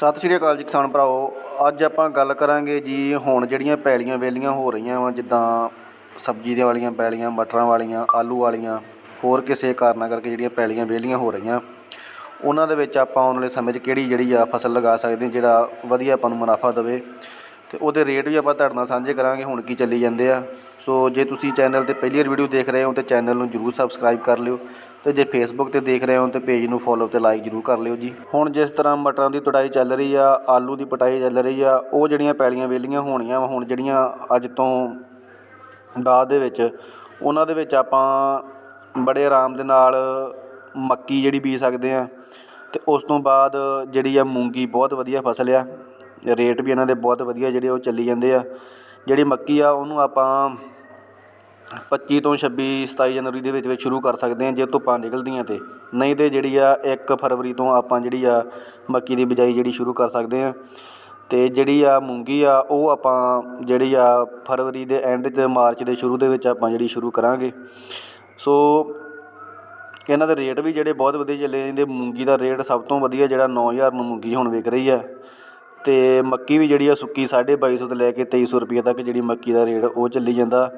ਸਤਿ ਸ਼੍ਰੀ ਅਕਾਲ ਜੀ ਕਿਸਾਨ ਭਰਾਓ ਅੱਜ ਆਪਾਂ ਗੱਲ ਕਰਾਂਗੇ ਜੀ, ਹੁਣ ਜਿਹੜੀਆਂ ਪੈਲੀਆਂ ਵੇਲੀਆਂ ਹੋ ਰਹੀਆਂ ਵਾ, ਜਿੱਦਾਂ ਸਬਜ਼ੀ ਦੇ ਵਾਲੀਆਂ ਪੈਲੀਆਂ, ਮਟਰਾਂ ਵਾਲੀਆਂ, ਆਲੂ ਵਾਲੀਆਂ, ਹੋਰ ਕਿਸੇ ਕਾਰਨਾਂ ਕਰਕੇ ਜਿਹੜੀਆਂ ਪੈਲੀਆਂ ਵੇਲੀਆਂ ਹੋ ਰਹੀਆਂ। ਉਹਨਾਂ ਦੇ ਵਿੱਚ ਆਪਾਂ ਆਉਣ ਵਾਲੇ ਸਮੇਂ 'ਚ ਕਿਹੜੀ ਜਿਹੜੀ ਆ ਫਸਲ ਲਗਾ ਸਕਦੇ ਜਿਹੜਾ ਵਧੀਆ ਆਪਾਂ ਨੂੰ ਮੁਨਾਫਾ ਦੇਵੇ। ਤੇ ਉਹਦੇ ਰੇਟ ਵੀ ਆਪਾਂ ਤੁਹਾਡੇ ਨਾਲ ਸਾਂਝੇ ਕਰਾਂਗੇ, ਹੁਣ ਕੀ ਚੱਲੀ ਜਾਂਦੇ ਆ। ਸੋ ਜੇ ਤੁਸੀਂ ਚੈਨਲ ਤੇ ਪਹਿਲੀ ਵਾਰ ਵੀਡੀਓ ਦੇਖ ਰਹੇ ਹੋ, ਤੇ ਚੈਨਲ ਨੂੰ ਜਰੂਰ ਸਬਸਕ੍ਰਾਈਬ ਕਰ ਲਿਓ। ਤੇ ਜੇ ਫੇਸਬੁੱਕ ਤੇ ਦੇਖ ਰਹੇ ਹੋ, ਤੇ ਪੇਜ ਨੂੰ ਫੋਲੋ ਤੇ ਲਾਈਕ ਜਰੂਰ ਕਰ ਲਿਓ ਜੀ। ਹੁਣ ਜਿਸ ਤਰ੍ਹਾਂ ਮਟਰਾਂ ਦੀ ਤੁੜਾਈ ਚੱਲ ਰਹੀ ਆ, ਆਲੂ ਦੀ ਪਟਾਈ ਚੱਲ ਰਹੀ ਆ, ਉਹ ਜਿਹੜੀਆਂ ਪੈਲੀਆਂ ਵੇਲੀਆਂ ਹੋਣੀਆਂ ਵਾ, ਹੁਣ ਜਿਹੜੀਆਂ ਅੱਜ ਤੋਂ ਬਾਅਦ ਦੇ ਵਿੱਚ, ਉਹਨਾਂ ਦੇ ਵਿੱਚ ਆਪਾਂ ਬੜੇ ਆਰਾਮ ਦੇ ਨਾਲ ਮੱਕੀ ਜਿਹੜੀ ਬੀਜ ਸਕਦੇ ਆ, ਤੇ ਉਸ ਤੋਂ ਬਾਅਦ ਜਿਹੜੀ ਆ ਮੂੰਗੀ ਬਹੁਤ ਵਧੀਆ ਫਸਲ ਆ। ਰੇਟ ਵੀ ਇਹਨਾਂ ਦੇ ਬਹੁਤ ਵਧੀਆ ਜਿਹੜੇ ਉਹ ਚੱਲੀ ਜਾਂਦੇ ਆ। ਜਿਹੜੀ ਮੱਕੀ ਆ, ਉਹਨੂੰ ਆਪਾਂ 25 ਤੋਂ 26 27 ਜਨਵਰੀ ਦੇ ਵਿੱਚ ਵਿੱਚ ਸ਼ੁਰੂ ਕਰ ਸਕਦੇ ਹਾਂ, ਜੇ ਧੁੱਪਾਂ ਨਿਕਲਦੀਆਂ ਤੇ। ਨਹੀਂ ਤੇ ਜਿਹੜੀ ਆ 1 ਫਰਵਰੀ ਤੋਂ ਆਪਾਂ ਜਿਹੜੀ ਆ, ਮੱਕੀ ਦੀ ਬਿਜਾਈ ਜਿਹੜੀ ਸ਼ੁਰੂ ਕਰ ਸਕਦੇ ਹਾਂ। ਤੇ ਜਿਹੜੀ ਆ ਮੂੰਗੀ ਆ, ਉਹ ਆਪਾਂ ਜਿਹੜੀ ਆ, ਫਰਵਰੀ ਦੇ ਐਂਡ ਤੇ ਮਾਰਚ ਦੇ ਸ਼ੁਰੂ ਦੇ ਵਿੱਚ ਆਪਾਂ ਜਿਹੜੀ ਸ਼ੁਰੂ ਕਰਾਂਗੇ। ਸੋ ਇਹਨਾਂ ਦੇ ਰੇਟ ਵੀ ਜਿਹੜੇ ਬਹੁਤ ਵਧੀਆ ਚੱਲੇ ਜਾਂਦੇ ਮੂੰਗੀ ਦਾ ਰੇਟ ਸਭ ਤੋਂ ਵਧੀਆ ਜਿਹੜਾ 9000 ਨੂੰ ਮੂੰਗੀ ਹੁਣ ਵਿਕ ਰਹੀ ਆ। ਅਤੇ ਮੱਕੀ ਵੀ ਜਿਹੜੀ ਆ ਸੁੱਕੀ 2250 ਤੋਂ ਲੈ ਕੇ 2300 ਰੁਪਏ ਤੱਕ ਜਿਹੜੀ ਮੱਕੀ ਦਾ ਰੇਟ ਉਹ ਚੱਲੀ ਜਾਂਦਾ।